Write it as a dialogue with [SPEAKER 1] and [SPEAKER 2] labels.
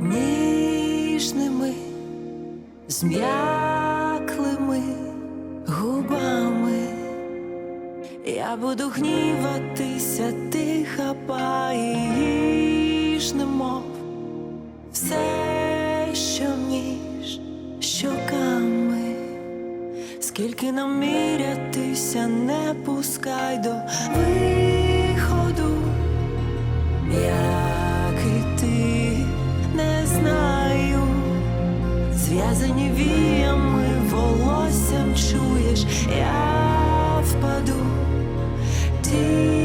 [SPEAKER 1] ніжними, зм'яклими Я буду гніватися, ти хапаєш, немов все, що ніж, щоками, скільки нам мірятися, не пускай до виходу, як і ти не знаю, зв'язані віями волоссям чуєш, я впаду. dear.